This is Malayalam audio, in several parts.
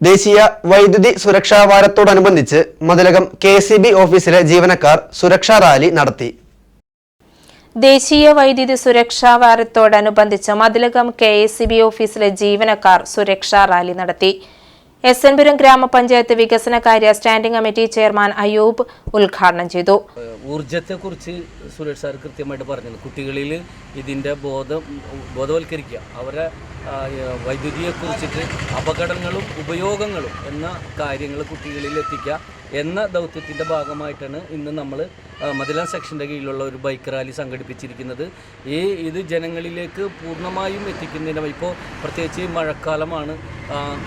ദേശീയ വൈദ്യുതി സുരക്ഷാ വാരത്തോടനുബന്ധിച്ച് മതിലകം കെ സി ബി ഓഫീസിലെ ജീവനക്കാർ സുരക്ഷാ റാലി നടത്തി. ദേശീയ വൈദ്യുതി സുരക്ഷാ വാരത്തോടനുബന്ധിച്ച് Mathilakam K S C B ഓഫീസിലെ ജീവനക്കാർ സുരക്ഷാ റാലി നടത്തി. എസ് എൻപുരം ഗ്രാമപഞ്ചായത്ത് വികസനകാര്യ സ്റ്റാൻഡിംഗ് കമ്മിറ്റി ചെയർമാൻ അയൂബ് ഉദ്ഘാടനം ചെയ്തു. ഊർജത്തെക്കുറിച്ച് സുരേഷ് സാർ കൃത്യമായിട്ട് പറഞ്ഞു കുട്ടികളിൽ ഇതിന്റെ ബോധം ബോധവൽക്കരിക്കുക. അവരെ വൈദ്യുതിയെ വൈദ്യുതിയെക്കുറിച്ചിട്ട് അപകടങ്ങളും ഉപയോഗങ്ങളും എന്ന കാര്യങ്ങൾ കുട്ടികളിൽ എത്തിക്കുക. എന്ന ദൗത്യത്തിന്റെ ഭാഗമായിട്ടാണ് ഇന്ന് നമ്മൾ മതില സെക്ഷന്റെ കീഴിലുള്ള ഒരു ബൈക്ക് റാലി സംഘടിപ്പിച്ചിരിക്കുന്നത്. ഈ ഇത് ജനങ്ങളിലേക്ക് പൂർണമായും എത്തിക്കുന്നതിന് ഇപ്പോൾ പ്രത്യേകിച്ച് മഴക്കാലമാണ്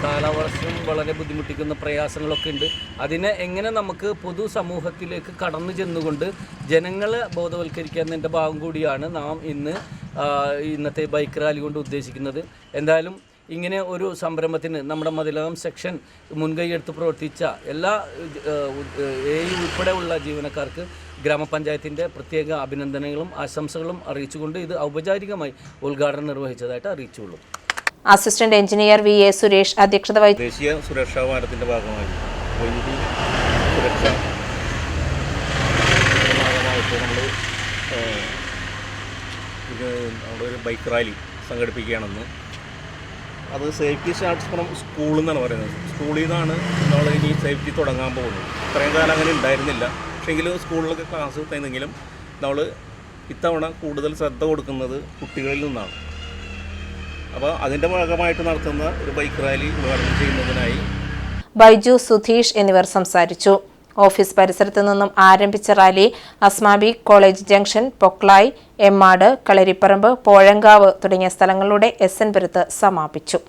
കാലാവർഷം വളരെ ബുദ്ധിമുട്ടിക്കുന്ന പ്രയാസങ്ങളൊക്കെ ഉണ്ട്. അതിനെ എങ്ങനെ നമുക്ക് പൊതു സമൂഹത്തിലേക്ക് കടന്നു ചെന്നുകൊണ്ട് ജനങ്ങളെ ബോധവൽക്കരിക്കുന്നതിന്റെ ഭാഗം കൂടിയാണ് നാം ഇന്ന് ഇന്നത്തെ ബൈക്ക് റാലി കൊണ്ട് ഉദ്ദേശിക്കുന്നത്. എന്തായാലും ഇങ്ങനെ ഒരു സംരംഭത്തിന് നമ്മുടെ മതിലകം സെക്ഷൻ മുൻകൈയെടുത്ത് പ്രവർത്തിച്ച എല്ലാ എ ഉൾപ്പെടെയുള്ള ജീവനക്കാർക്ക് ഗ്രാമപഞ്ചായത്തിന്റെ പ്രത്യേക അഭിനന്ദനങ്ങളും ആശംസകളും അറിയിച്ചുകൊണ്ട് ഇത് ഔപചാരികമായി ഉദ്ഘാടനം നിർവഹിച്ചതായിട്ട് അറിയിച്ചുള്ളൂ. Assistant engineer V A Suresh അധ്യക്ഷത വഹിച്ചു ദേശീയ സുരക്ഷാ വാരത്തിന്റെ ഭാഗമായി വൈദ്യുതി സുരക്ഷ ഭാഗമായിട്ട് നമ്മൾ ഇത് നമ്മളൊരു ബൈക്ക് റാലി സംഘടിപ്പിക്കുകയാണെന്ന് അത് സേഫ്റ്റി സ്റ്റാർട്ട്സ് ഫ്രം സ്കൂളിൽ നിന്നാണ് പറയുന്നത്. സ്കൂളിൽ നിന്നാണ് നമ്മൾ ഇനി സേഫ്റ്റി തുടങ്ങാൻ പോകുന്നത്. ഇത്രയും കാലം അങ്ങനെ ഉണ്ടായിരുന്നില്ല. പക്ഷേങ്കിലും സ്കൂളിലൊക്കെ ക്ലാസ് തന്നെങ്കിലും നമ്മൾ ഇത്തവണ കൂടുതൽ ശ്രദ്ധ കൊടുക്കുന്നത് കുട്ടികളിൽ നിന്നാണ്. അപ്പോൾ അതിന്റെ ഭാഗമായിട്ട് നടത്തുന്ന ഒരു ബൈക്ക് റാലി ഉദ്ഘാടനം ചെയ്യുന്നതിനായി ബൈജു സുധീഷ് എന്നിവർ സംസാരിച്ചു. ഓഫീസ് പരിസരത്ത് നിന്നും ആരംഭിച്ച rally Asmabi college junction Poklai Emmad Kalaripparambu Pozhankavu തുടങ്ങിയ സ്ഥലങ്ങളിലൂടെ എസ് എൻ പുരത്ത് സമാപിച്ചു.